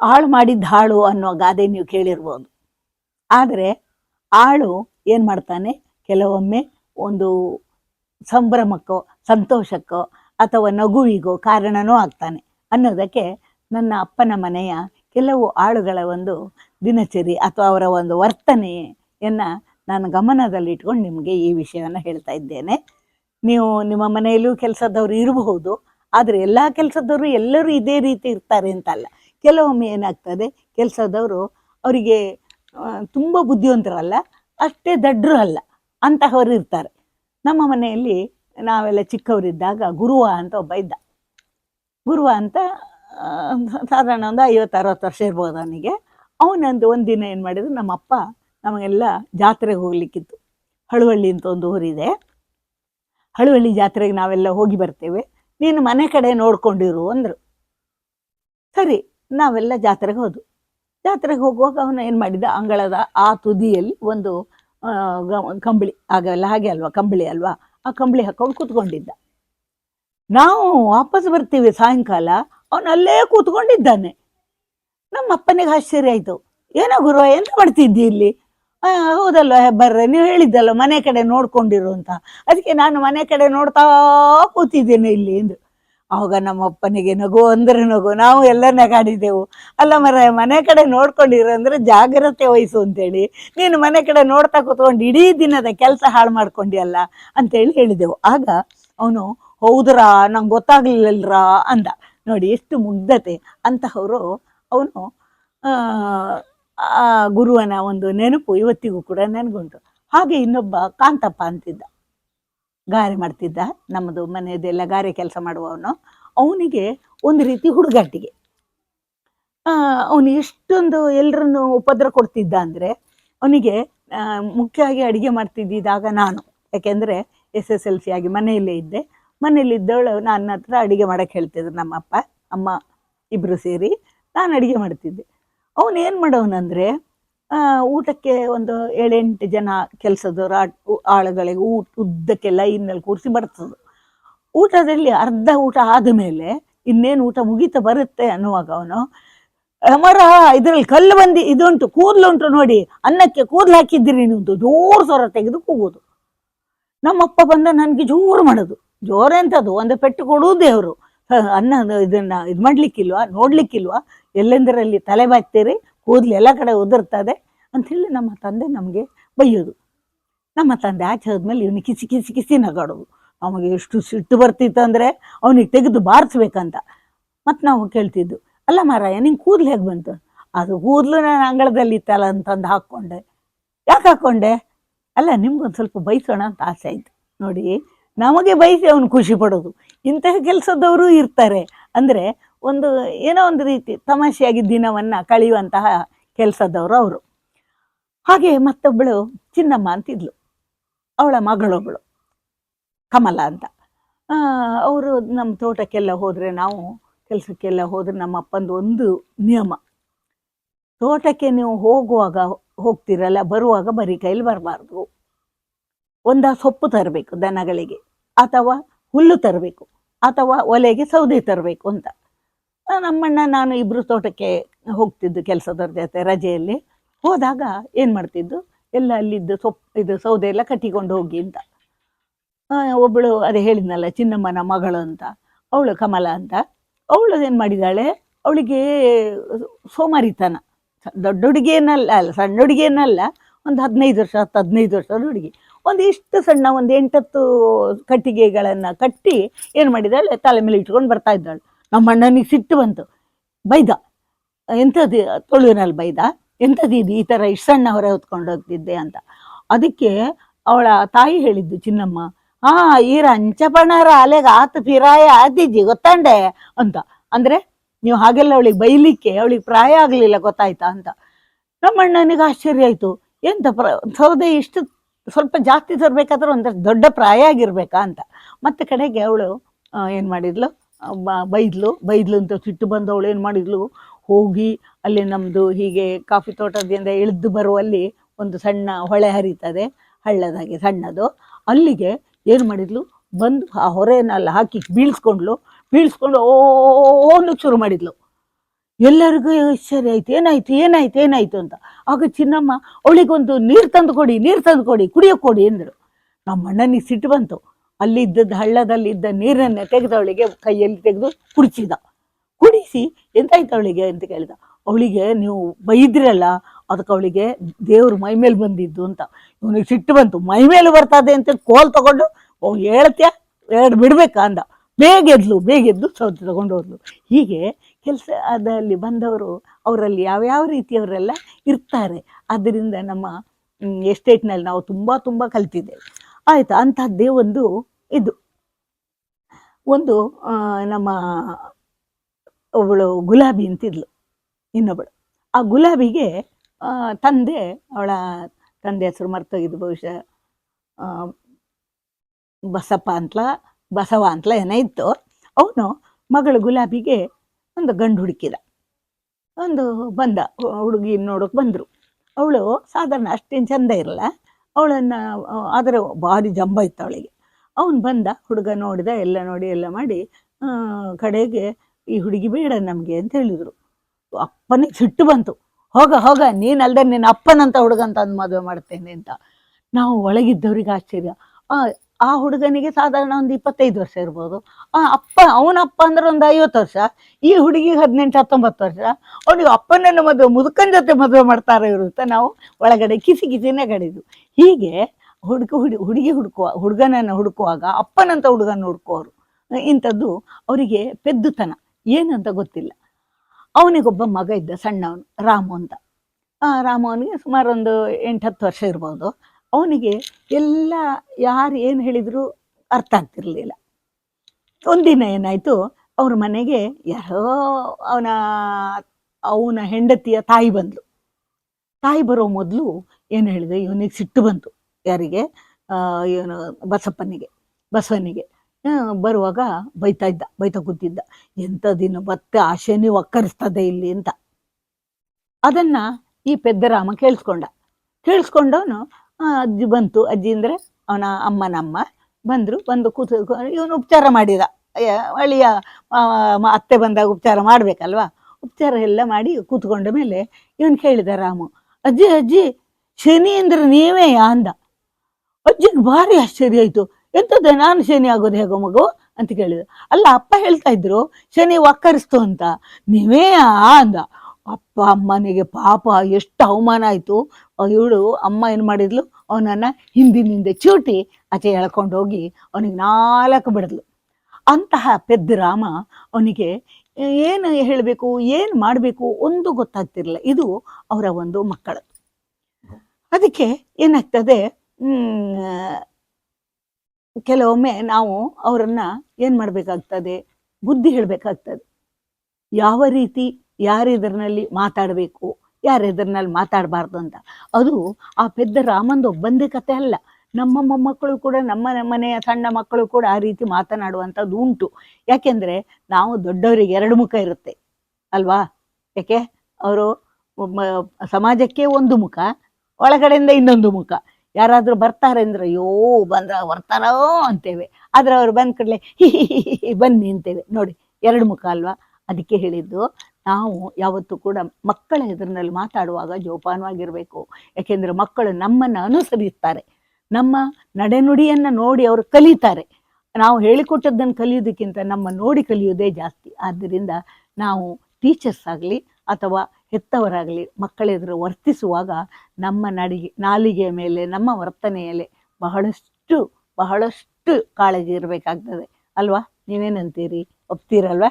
ಆಳು ಮಾಡಿದ್ದ ಹಾಳು ಅನ್ನೋ ಗಾದೆ ನೀವು ಕೇಳಿರ್ಬೋದು. ಆದರೆ ಆಳು ಏನು ಮಾಡ್ತಾನೆ? ಕೆಲವೊಮ್ಮೆ ಒಂದು ಸಂಭ್ರಮಕ್ಕೋ, ಸಂತೋಷಕ್ಕೋ ಅಥವಾ ನಗುವಿಗೋ ಕಾರಣನೂ ಆಗ್ತಾನೆ. ಅನ್ನೋದಕ್ಕೆ ನನ್ನ ಅಪ್ಪನ ಮನೆಯ ಕೆಲವು ಆಳುಗಳ ಒಂದು ದಿನಚರಿ ಅಥವಾ ಅವರ ಒಂದು ವರ್ತನೆಯನ್ನು ನಾನು ಗಮನದಲ್ಲಿಟ್ಕೊಂಡು ನಿಮಗೆ ಈ ವಿಷಯವನ್ನು ಹೇಳ್ತಾ ಇದ್ದೇನೆ. ನೀವು ನಿಮ್ಮ ಮನೆಯಲ್ಲೂ ಕೆಲಸದವರು ಇರಬಹುದು, ಆದರೆ ಎಲ್ಲ ಕೆಲಸದವರು ಎಲ್ಲರೂ ಇದೇ ರೀತಿ ಇರ್ತಾರೆ ಅಂತಲ್ಲ. ಕೆಲವೊಮ್ಮೆ ಏನಾಗ್ತದೆ, ಕೆಲಸದವರು ಅವರಿಗೆ ತುಂಬ ಬುದ್ಧಿವಂತರಲ್ಲ, ಅಷ್ಟೇ ದಡ್ಡರು ಅಲ್ಲ, ಅಂತಹವರು ಇರ್ತಾರೆ. ನಮ್ಮ ಮನೆಯಲ್ಲಿ ನಾವೆಲ್ಲ ಚಿಕ್ಕವರಿದ್ದಾಗ ಗುರುವ ಅಂತ ಒಬ್ಬ ಇದ್ದ. ಗುರುವ ಅಂತ ಸಾಧಾರಣ ಒಂದು ಐವತ್ತು, ಅರವತ್ತು ವರ್ಷ ಇರ್ಬೋದು ಅವನಿಗೆ. ಒಂದು ಒಂದಿನ ಏನು ಮಾಡಿದ್ರು ನಮ್ಮ ಅಪ್ಪ ನಮಗೆಲ್ಲ ಜಾತ್ರೆಗೆ ಹೋಗ್ಲಿಕ್ಕಿತ್ತು. ಹಳುವಳ್ಳಿ ಅಂತ ಒಂದು ಊರಿದೆ. ಹಳುವಳ್ಳಿ ಜಾತ್ರೆಗೆ ನಾವೆಲ್ಲ ಹೋಗಿ ಬರ್ತೇವೆ. ನೀನು ಮನೆ ಕಡೆ ನೋಡ್ಕೊಂಡಿರು ಅಂದರು. ಸರಿ ನಾವೆಲ್ಲ ಜಾತ್ರೆಗೆ ಹೋದ್ವು. ಜಾತ್ರೆಗೆ ಹೋಗುವಾಗ ಅವನು ಏನು ಮಾಡಿದ? ಅಂಗಳದ ಆ ತುದಿಯಲ್ಲಿ ಒಂದು ಕಂಬಳಿ. ಆಗಲ್ಲ ಹಾಗೆ ಅಲ್ವಾ? ಕಂಬಳಿ ಅಲ್ವಾ? ಆ ಕಂಬಳಿ ಹಾಕೊಂಡು ಕೂತ್ಕೊಂಡಿದ್ದ. ನಾವು ವಾಪಸ್ ಬರ್ತೀವಿ ಸಾಯಂಕಾಲ. ಅವನು ಕೂತ್ಕೊಂಡಿದ್ದಾನೆ. ನಮ್ಮ ಅಪ್ಪನಿಗೆ ಆಶ್ಚರ್ಯ ಆಯಿತು. ಏನೋ ಗುರು ಎಂತ ಮಾಡ್ತಿದ್ದಿ ಇಲ್ಲಿ? ಹೌದಲ್ವ, ಬರ್ರೆ, ನೀವು ಹೇಳಿದ್ದಲ್ಲ ಮನೆ ಕಡೆ ನೋಡ್ಕೊಂಡಿರು ಅಂತ. ಅದಕ್ಕೆ ನಾನು ಮನೆ ಕಡೆ ನೋಡ್ತಾ ಕೂತಿದ್ದೇನೆ ಇಲ್ಲಿ ಅಂದ್ರು ಆವಾಗ ನಮ್ಮ ಅಪ್ಪನಿಗೆ ನಗು ಅಂದ್ರೆ ನಗು, ನಾವು ಎಲ್ಲ ನಗಾಡಿದೆವು. ಅಲ್ಲ ಮರ, ಮನೆ ಕಡೆ ನೋಡ್ಕೊಂಡಿರೋ ಅಂದ್ರೆ ಜಾಗ್ರತೆ ವಹಿಸು ಅಂತೇಳಿ, ನೀನು ಮನೆ ಕಡೆ ನೋಡ್ತಾ ಕೂತ್ಕೊಂಡು ಇಡೀ ದಿನದ ಕೆಲಸ ಹಾಳು ಮಾಡ್ಕೊಂಡಿಯಲ್ಲ ಅಂತೇಳಿ ಹೇಳಿದೆವು. ಆಗ ಅವನು, ಹೌದ್ರಾ, ನಂಗೆ ಗೊತ್ತಾಗ್ಲಿಲ್ಲರಾ ಅಂದ. ನೋಡಿ, ಎಷ್ಟು ಮುಗ್ಧತೆ. ಅಂತಹವರು ಅವನು ಆ ಗುರುವನ ಒಂದು ನೆನಪು ಇವತ್ತಿಗೂ ಕೂಡ ನೆನಗುಂಟು. ಹಾಗೆ ಇನ್ನೊಬ್ಬ ಕಾಂತಪ್ಪ ಅಂತಿದ್ದ. ಗಾರೆ ಮಾಡ್ತಿದ್ದ, ನಮ್ಮದು ಮನೆಯದೆಲ್ಲ ಗಾರೆ ಕೆಲಸ ಮಾಡುವವನು. ಅವನಿಗೆ ಒಂದು ರೀತಿ ಹುಡುಗಾಟಿಗೆ. ಅವನು ಎಷ್ಟೊಂದು ಎಲ್ಲರನ್ನು ಉಪದ್ರ ಕೊಡ್ತಿದ್ದ ಅಂದರೆ, ಅವನಿಗೆ ಮುಖ್ಯವಾಗಿ ಅಡುಗೆ ಮಾಡ್ತಿದ್ದಿದ್ದಾಗ ನಾನು. ಯಾಕೆಂದರೆ, ಎಸ್ ಎಸ್ ಎಲ್ ಸಿ ಆಗಿ ಮನೆಯಲ್ಲೇ ಇದ್ದೆ. ಮನೆಯಲ್ಲಿದ್ದವಳು ನನ್ನ ಹತ್ರ ಅಡುಗೆ ಮಾಡೋಕ್ಕೆ ಹೇಳ್ತಿದ್ರು ನಮ್ಮಪ್ಪ, ಅಮ್ಮ ಇಬ್ಬರು ಸೇರಿ ನಾನು ಅಡುಗೆ ಮಾಡ್ತಿದ್ದೆ. ಅವನು ಏನು ಮಾಡೋನಂದರೆ ಊಟಕ್ಕೆ ಒಂದು ಏಳೆಂಟು ಜನ ಕೆಲಸದವರು ಆಳುಗಳಿಗೆ ಊಟ ಉದ್ದಕ್ಕೆ ಲೈನಲ್ಲಿ ಕೂರಿಸಿ ಬರ್ತದೆ ಊಟದಲ್ಲಿ ಅರ್ಧ ಊಟ ಆದಮೇಲೆ ಇನ್ನೇನು ಊಟ ಮುಗೀತಾ ಬರುತ್ತೆ ಅನ್ನುವಾಗ ಅವನು, ಅಮರ, ಇದರಲ್ಲಿ ಕಲ್ಲು ಬಂದಿ, ಇದುಂಟು, ಕೂದಲುಂಟು ನೋಡಿ, ಅನ್ನಕ್ಕೆ ಕೂದಲು ಹಾಕಿದ್ದೀರಿ ನೀವು ಜೋರು ಸ್ವರ ತೆಗೆದು ಕೂಗೋದು. ನಮ್ಮಪ್ಪ ಬಂದ ನನಗೆ ಜೋರು ಮಾಡೋದು. ಜೋರೆಂಥದ್ದು ಒಂದು ಪೆಟ್ಟು ಕೊಡುವುದೇ ಅವರು ಅನ್ನ ಇದನ್ನ ಇದು ಮಾಡ್ಲಿಕ್ಕಿಲ್ವಾ ನೋಡ್ಲಿಕ್ಕಿಲ್ವಾ? ಎಲ್ಲೆಂದರಲ್ಲಿ ತಲೆ ಬಾಚ್ತೀರಿ ಕೂದಲು ಎಲ್ಲ ಕಡೆ ಉದುರ್ತದೆ ಅಂಥೇಳಿ ನಮ್ಮ ತಂದೆ ನಮಗೆ ಬೈಯೋದು. ನಮ್ಮ ತಂದೆ ಆಚೆ ಹೋದ್ಮೇಲೆ ಇವನು ಕಿಸಿ ಕಿಸಿ ಕಿಸಿ ನಗಾಡೋದು. ಅವನಿಗೆ ಎಷ್ಟು ಸಿಟ್ಟು ಬರ್ತಿತ್ತು ಅಂದರೆ ಅವನಿಗೆ ತೆಗೆದು ಬಾರಿಸ್ಬೇಕಂತ. ಮತ್ತು ನಾವು ಕೇಳ್ತಿದ್ದು, ಅಲ್ಲ ಮಾರಾಯ, ನಿಂಗೆ ಕೂದಲು ಹೇಗೆ ಬಂತು? ಅದು ಕೂದಲು ನಾನು ಅಂಗಳದಲ್ಲಿ ಇತ್ತಲ್ಲ ಅಂತಂದು ಹಾಕ್ಕೊಂಡೆ ಯಾಕೆ ಹಾಕ್ಕೊಂಡೆ ಅಲ್ಲ, ನಿಮ್ಗೊಂದು ಸ್ವಲ್ಪ ಬಯಸೋಣ ಅಂತ ಆಸೆ ಆಯಿತು. ನೋಡಿ, ನಮಗೆ ಬಯಸಿ ಅವನು ಖುಷಿ ಪಡೋದು. ಇಂತಹ ಕೆಲಸದವರು ಇರ್ತಾರೆ. ಅಂದರೆ ಒಂದು ಏನೋ ಒಂದು ರೀತಿ ತಮಾಷೆಯಾಗಿ ದಿನವನ್ನು ಕಳೆಯುವಂತಹ ಕೆಲಸದವರು ಅವರು. ಹಾಗೆ ಮತ್ತೊಬ್ಬಳು ಚಿನ್ನಮ್ಮ ಅಂತಿದ್ಲು. ಅವಳ ಮಗಳೊಬ್ಬಳು ಕಮಲ ಅಂತ. ಅವರು ನಮ್ಮ ತೋಟಕ್ಕೆಲ್ಲ ಹೋದರೆ ನಾವು ಕೆಲಸಕ್ಕೆಲ್ಲ ಹೋದರೆ ನಮ್ಮ ಅಪ್ಪಂದು ಒಂದು ನಿಯಮ. ತೋಟಕ್ಕೆ ನೀವು ಹೋಗುವಾಗ ಹೋಗ್ತಿರಲ್ಲ, ಬರುವಾಗ ಬರೀ ಕೈಲಿ ಬರಬಾರ್ದು. ಒಂದ ಸೊಪ್ಪು ತರಬೇಕು ದನಗಳಿಗೆ, ಅಥವಾ ಹುಲ್ಲು ತರಬೇಕು, ಅಥವಾ ಒಲೆಗೆ ಸೌದೆ ತರಬೇಕು ಅಂತ. ನಮ್ಮಣ್ಣ ನಾನು ಇಬ್ಬರು ತೋಟಕ್ಕೆ ಹೋಗ್ತಿದ್ದು ಕೆಲಸದವ್ರ ಜೊತೆ ರಜೆಯಲ್ಲಿ. ಹೋದಾಗ ಏನು ಮಾಡ್ತಿದ್ದು? ಎಲ್ಲ ಅಲ್ಲಿದ್ದು ಸೊಪ್ಪು ಇದು ಸೌದೆ ಎಲ್ಲ ಕಟ್ಟಿಕೊಂಡು ಹೋಗಿ ಅಂತ. ಒಬ್ಬಳು ಅದೇ ಹೇಳಿದ್ನಲ್ಲ, ಚಿನ್ನಮ್ಮನ ಮಗಳು ಅಂತ. ಅವಳು ಕಮಲ ಅಂತ. ಅವಳು ಏನು ಮಾಡಿದ್ದಾಳೆ ಅವಳಿಗೆ ಸೋಮಾರಿತನ. ದೊಡ್ಡ ಹುಡುಗಿ ಏನಲ್ಲ ಅಲ್ಲ ಸಣ್ಣ ಹುಡುಗಿ ಏನಲ್ಲ ಒಂದು ಹದಿನೈದು ವರ್ಷ, ಹತ್ತು ಹದಿನೈದು ವರ್ಷದ ಹುಡುಗಿ. ಒಂದು ಇಷ್ಟು ಸಣ್ಣ, ಒಂದು ಎಂಟತ್ತು ಕಟ್ಟಿಗೆಗಳನ್ನು ಕಟ್ಟಿ ಏನು ಮಾಡಿದಾಳೆ? ತಲೆ ಮೇಲೆ ಇಟ್ಕೊಂಡು ಬರ್ತಾ ಇದ್ದಾಳೆ. ನಮ್ಮ ಅಣ್ಣನಿಗೆ ಸಿಟ್ಟು ಬಂತು. ಬೈದ. ಎಂಥದ್ದು ತೊಳುವಿನಲ್ಲಿ ಬೈದ. ಎಂಥದ್ದು ಇದು ಈ ಥರ ಇಷ್ಟು ಸಣ್ಣ ಹೊರ ಹೊತ್ಕೊಂಡು ಹೋಗ್ತಿದ್ದೆ ಅಂತ. ಅದಕ್ಕೆ ಅವಳ ತಾಯಿ ಹೇಳಿದ್ದು, ಚಿನ್ನಮ್ಮ ಹಾ ಈ ರಂಚಪಣರ ಅಲೆಗೆ ಆತ ಪಿರಾಯ ಆದಿದ್ದಿ ಗೊತ್ತಂಡೆ? ಅಂತ. ಅಂದ್ರೆ, ನೀವು ಹಾಗೆಲ್ಲ ಅವಳಿಗೆ ಬೈಲಿಕ್ಕೆ, ಅವಳಿಗೆ ಪ್ರಾಯ ಆಗಲಿಲ್ಲ, ಗೊತ್ತಾಯ್ತಾ ಅಂತ. ನಮ್ಮ ಅಣ್ಣನಿಗೆ ಆಶ್ಚರ್ಯ ಆಯಿತು. ಎಂತ ಪ್ರ, ಸೌದೆ ಇಷ್ಟು ಸ್ವಲ್ಪ ಜಾಸ್ತಿ ತರಬೇಕಾದ್ರೆ ಒಂದಷ್ಟು ದೊಡ್ಡ ಪ್ರಾಯ ಆಗಿರ್ಬೇಕಾ ಅಂತ. ಮತ್ತೆ ಕಡೆಗೆ ಅವಳು ಏನು ಮಾಡಿದ್ಲು? ಬೈದ್ಲು ಬೈದ್ಲು ಅಂತ ಸಿಟ್ಟು ಬಂದವಳು ಏನು ಮಾಡಿದ್ಲು? ಹೋಗಿ ಅಲ್ಲಿ ನಮ್ಮದು ಹೀಗೆ ಕಾಫಿ ತೋಟದಿಂದ ಇಳಿದು ಬರುವಲ್ಲಿ ಒಂದು ಸಣ್ಣ ಹೊಳೆ ಹರಿತದೆ, ಹಳ್ಳದಾಗೆ ಸಣ್ಣದು. ಅಲ್ಲಿಗೆ ಏನು ಮಾಡಿದ್ಲು? ಬಂದು ಆ ಹೊರೆಯನ್ನೆಲ್ಲ ಹಾಕಿ ಬೀಳ್ಸ್ಕೊಂಡ್ಲು. ಬೀಳ್ಸ್ಕೊಂಡು ಓ ಅನ್ನೋಕೆ ಶುರು ಮಾಡಿದ್ಲು ಎಲ್ಲರಿಗೂ ಆಶ್ಚರ್ಯ ಆಯ್ತು ಏನಾಯ್ತು ಏನಾಯ್ತು ಏನಾಯ್ತು ಅಂತ ಆಗ ಚಿನ್ನಮ್ಮ ಅವಳಿಗೊಂದು ನೀರು ತಂದು ಕೊಡಿ ನೀರು ತಂದು ಕೊಡಿ ಕುಡಿಯೋಕೆ ಕೊಡಿ ಅಂದರು ನಮ್ಮ ಅಣ್ಣನಿಗೆ ಸಿಟ್ಟು ಬಂತು ಅಲ್ಲಿದ್ದದ್ದು ಹಳ್ಳದಲ್ಲಿ ಇದ್ದ ತೆಗೆದವಳಿಗೆ ಕೈಯಲ್ಲಿ ತೆಗೆದು ಕುಡಿಸಿದ. ಕುಡಿಸಿ ಎಂತಾಯ್ತು ಅವಳಿಗೆ ಅಂತ ಕೇಳಿದ. ಅವಳಿಗೆ ನೀವು ಬೈದ್ರಲ್ಲ, ಅದಕ್ಕೆ ಅವಳಿಗೆ ದೇವ್ರ ಮೈ ಮೇಲೆ ಬಂದಿದ್ದು ಅಂತ. ಇವನಿಗೆ ಸಿಟ್ಟು ಬಂತು. ಮೈ ಮೇಲೆ ಬರ್ತದೆ ಅಂತ ಕೋಲ್ ತಗೊಂಡು, ಓ, ಹೇಳ್ತ್ಯಾ? ಎರಡು ಬಿಡ್ಬೇಕಾ ಅಂದ. ಬೇಗೆದ್ಲು ಬೇಗೆದ್ದು ಸೌತೆ ತಗೊಂಡು ಹೋದ್ಲು. ಹೀಗೆ ಕೆಲಸ ಅದಲ್ಲಿ ಬಂದವರು, ಅವರಲ್ಲಿ ಯಾವ್ಯಾವ ರೀತಿಯವರೆಲ್ಲ ಇರ್ತಾರೆ. ಅದರಿಂದ ನಮ್ಮ ಎಸ್ಟೇಟ್ನಲ್ಲಿ ನಾವು ತುಂಬ ತುಂಬ ಕಲ್ತಿದ್ದೇವೆ. ಆಯ್ತು? ಅಂತಹದ್ದೇ ಒಂದು ಇದು. ಒಂದು ನಮ್ಮ ಅವಳು ಗುಲಾಬಿ ಅಂತಿದ್ಲು ಇನ್ನೊಬ್ಬಳು ಆ ಗುಲಾಬಿಗೆ ತಂದೆ, ಅವಳ ತಂದೆ ಹೆಸರು ಮರ್ತೋಗಿದ್ದು ಬಹುಶಃ. ಬಸಪ್ಪ ಅಂತಲ, ಬಸವ ಅಂತಲ ಏನೋ ಇತ್ತು. ಅವನು ಮಗಳು ಗುಲಾಬಿಗೆ ಒಂದು ಗಂಡು ಹುಡುಕಿದ. ಒಂದು ಬಂದ ಹುಡುಗಿ ನೋಡೋಕೆ ಬಂದರು. ಅವಳು ಸಾಧಾರಣ ಅಷ್ಟೇನು ಚಂದ ಇರಲ್ಲ. ಅವಳನ್ನು ಆದರೆ ಭಾರಿ ಜಂಬ ಇತ್ತು ಅವಳಿಗೆ. ಅವನು ಬಂದ, ಹುಡುಗ ನೋಡಿದ, ಎಲ್ಲ ನೋಡಿ, ಎಲ್ಲ ಮಾಡಿ ಕಡೆಗೆ ಈ ಹುಡುಗಿ ಬೇಡ ನಮಗೆ ಅಂತ ಹೇಳಿದರು. ಅಪ್ಪನಿಗೆ ಸಿಟ್ಟು ಬಂತು. ಹೋಗ ಹೋಗ, ನೀನಲ್ದೆ ನಿನ್ನ ಅಪ್ಪನಂತ ಹುಡುಗಂತ ಅಂದು ಮದುವೆ ಮಾಡ್ತೇನೆ ಅಂತ. ನಾವು ಒಳಗಿದ್ದವ್ರಿಗೆ ಆಶ್ಚರ್ಯ. ಆ ಹುಡುಗನಿಗೆ ಸಾಧಾರಣ ಒಂದು ಇಪ್ಪತ್ತೈದು ವರ್ಷ ಇರ್ಬೋದು. ಆ ಅಪ್ಪ, ಅವನ ಅಪ್ಪ ಅಂದ್ರೆ ಒಂದು ಐವತ್ತು ವರ್ಷ. ಈ ಹುಡುಗಿಗೆ ಹದಿನೆಂಟು, ಹತ್ತೊಂಬತ್ತು ವರ್ಷ. ಅವನಿಗೆ ಅಪ್ಪನನ್ನು ಮದುವೆ, ಮುದುಕನ ಜೊತೆ ಮದುವೆ ಮಾಡ್ತಾರೆ ಇರುತ್ತೆ ನಾವು ಒಳಗಡೆ ಕಿಸಿ ಕಿಸಿನೇ ಕಡಿದು ಹೀಗೆ ಹುಡುಗ ಹುಡಿ, ಹುಡುಗಿ ಹುಡುಕುವ, ಹುಡುಗನನ್ನು ಹುಡುಕುವಾಗ ಅಪ್ಪನಂತ ಹುಡುಗನ ಹುಡುಕುವವರು. ಇಂಥದ್ದು ಅವರಿಗೆ ಪೆದ್ದುತನ. ಏನಂತ ಗೊತ್ತಿಲ್ಲ. ಅವನಿಗೊಬ್ಬ ಮಗ ಇದ್ದ ಸಣ್ಣವನು, ರಾಮು ಅಂತ. ರಾಮು ಅವನಿಗೆ ಸುಮಾರು ಒಂದು ಎಂಟು ಹತ್ತು ವರ್ಷ ಇರ್ಬೋದು. ಅವನಿಗೆ ಎಲ್ಲ ಯಾರು ಏನು ಹೇಳಿದ್ರು ಅರ್ಥ ಆಗ್ತಿರ್ಲಿಲ್ಲ. ಒಂದಿನ ಏನಾಯಿತು, ಅವ್ರ ಮನೆಗೆ ಯಾರೋ ಅವನ ಅವನ ಹೆಂಡತಿಯ ತಾಯಿ ಬಂದಳು ತಾಯಿ ಬರೋ ಮೊದಲು ಏನು ಹೇಳಿದೆ? ಇವನಿಗೆ ಸಿಟ್ಟು ಬಂತು. ಯಾರಿಗೆ? ಇವನು ಬಸಪ್ಪನಿಗೆ. ಬಸವನಿಗೆ. ಬರುವಾಗ ಬೈತಾ ಇದ್ದ, ಬೈತಾ ಕೂತಿದ್ದ. ಎಂಥದಿನ ಮತ್ತೆ ಆಶೆನೇ ಒಕ್ಕರಿಸ್ತದೆ ಇಲ್ಲಿ ಅಂತ. ಅದನ್ನ ಈ ಪೆದ್ದರಾಮ ಕೇಳಿಸ್ಕೊಂಡ. ಕೇಳಿಸ್ಕೊಂಡವನು ಅಜ್ಜಿ ಬಂತು. ಅಜ್ಜಿ ಅಂದ್ರೆ ಅವನ ಅಮ್ಮನಮ್ಮ ಬಂದರು, ಬಂದು ಕೂತು, ಇವನು ಉಪಚಾರ ಮಾಡಿದ. ಅಳಿಯ ಅತ್ತೆ ಬಂದಾಗ ಉಪಚಾರ ಮಾಡ್ಬೇಕಲ್ವಾ? ಉಪಚಾರ ಎಲ್ಲ ಮಾಡಿ ಕೂತ್ಕೊಂಡ ಮೇಲೆ ಇವನು ಕೇಳಿದ ರಾಮು, ಅಜ್ಜಿ ಅಜ್ಜಿ ಶನಿ ಅಂದ್ರೆ ನೀವೇ ಅಂದ. ಅಜ್ಜಿಗೆ ಭಾರಿ ಆಶ್ಚರ್ಯ ಆಯ್ತು. ಎಂತದ್ದು, ನಾನು ಶನಿ ಆಗೋದು ಹೇಗೋ ಮಗು ಅಂತ ಕೇಳಿದ. ಅಲ್ಲ, ಅಪ್ಪ ಹೇಳ್ತಾ ಇದ್ರು, ಶನಿ ಒಕ್ಕರಿಸ್ತು ಅಂತ. ನೀವೇ ಅಂದ. ಅಪ್ಪ ಅಮ್ಮನಿಗೆ ಪಾಪ, ಎಷ್ಟು ಅವಮಾನ ಆಯ್ತು. ಇವಳು ಅಮ್ಮ ಏನು ಮಾಡಿದ್ಲು? ಅವನನ್ನ ಹಿಂದಿನಿಂದ ಚೂಟಿ ಆಚೆ ಎಳ್ಕೊಂಡು ಹೋಗಿ ಅವನಿಗೆ ನಾಲ್ಕು ಬಿಡದ್ಲು. ಅಂತಹ ಪೆದ್ದ ರಾಮ ಅವನಿಗೆ, ಏನು ಹೇಳಬೇಕು? ಏನು ಮಾಡಬೇಕು? ಒಂದು ಗೊತ್ತಾಗ್ತಿರಲಿಲ್ಲ. ಇದು ಅವರ ಒಂದು ಮಕ್ಕಳು. ಅದಕ್ಕೆ ಏನಾಗ್ತದೆ ಕೆಲವೊಮ್ಮೆ ನಾವು ಅವರನ್ನ ಏನು ಮಾಡಬೇಕಾಗ್ತದೆ, ಬುದ್ಧಿ ಹೇಳಬೇಕಾಗ್ತದೆ. ಯಾವ ರೀತಿ ಯಾರಿದರಲ್ಲಿ ಮಾತಾಡಬೇಕು ಯಾರಿದರಲ್ಲಿ ಮಾತಾಡಬಾರ್ದು ಅಂತ. ಅದು ಆ ಪೆದ್ದ ರಾಮಂದು ಒಬ್ಬಂದೇ ಕತೆ ಅಲ್ಲ. ನಮ್ಮ ಮೊಮ್ಮಕ್ಕಳು ಕೂಡ, ನಮ್ಮ ಮನೆಯ ಸಣ್ಣ ಮಕ್ಕಳು ಕೂಡ ಆ ರೀತಿ ಮಾತನಾಡುವಂಥದ್ದು ಉಂಟು. ಯಾಕೆಂದ್ರೆ ನಾವು ದೊಡ್ಡವರಿಗೆ ಎರಡು ಮುಖ ಇರುತ್ತೆ. ಅಲ್ವಾ? ಯಾಕೆ? ಅವರು ಸಮಾಜಕ್ಕೆ ಒಂದು ಮುಖ ಒಳಗಡೆಯಿಂದ ಇನ್ನೊಂದು ಮುಖ. ಯಾರಾದರೂ ಬರ್ತಾರೆ ಅಂದ್ರೆ, ಅಯ್ಯೋ, ಬಂದ್ರ ಬರ್ತಾರೋ? ಅಂತೇವೆ. ಆದ್ರೆ ಅವ್ರು ಬಂದ ಕೂಡಲೇ ಬನ್ನಿ ಅಂತೇವೆ. ನೋಡಿ, ಎರಡು ಮುಖ ಅಲ್ವಾ? ಅದಕ್ಕೆ ಹೇಳಿದ್ದು, ನಾವು ಯಾವತ್ತೂ ಕೂಡ ಮಕ್ಕಳ ಎದುರಿನಲ್ಲಿ ಮಾತಾಡುವಾಗ ಜೋಪಾನವಾಗಿರಬೇಕು. ಯಾಕೆಂದ್ರೆ ಮಕ್ಕಳು ನಮ್ಮನ್ನು ಅನುಸರಿಸ್ತಾರೆ. ನಮ್ಮ ನಡೆನುಡಿಯನ್ನು ನೋಡಿ ಅವರು ಕಲಿತಾರೆ. ನಾವು ಹೇಳಿಕೊಟ್ಟದ್ದನ್ನು ಕಲಿಯೋದಕ್ಕಿಂತ ನಮ್ಮ ನೋಡಿ ಕಲಿಯೋದೇ ಜಾಸ್ತಿ. ಆದ್ದರಿಂದ ನಾವು ಟೀಚರ್ಸ್ ಆಗಲಿ ಅಥವಾ ಹೆತ್ತವರಾಗಲಿ, ಮಕ್ಕಳೆದುರು ವರ್ತಿಸುವಾಗ ನಮ್ಮ ನಡಿಗೆ ನಾಲಿಗೆಯ ಮೇಲೆ, ನಮ್ಮ ವರ್ತನೆಯಲ್ಲಿ ಬಹಳಷ್ಟು ಬಹಳಷ್ಟು ಕಾಳಜಿ ಇರಬೇಕಾಗ್ತದೆ. ಅಲ್ವಾ? ನೀವೇನಂತೀರಿ? ಒಪ್ತೀರಲ್ವಾ?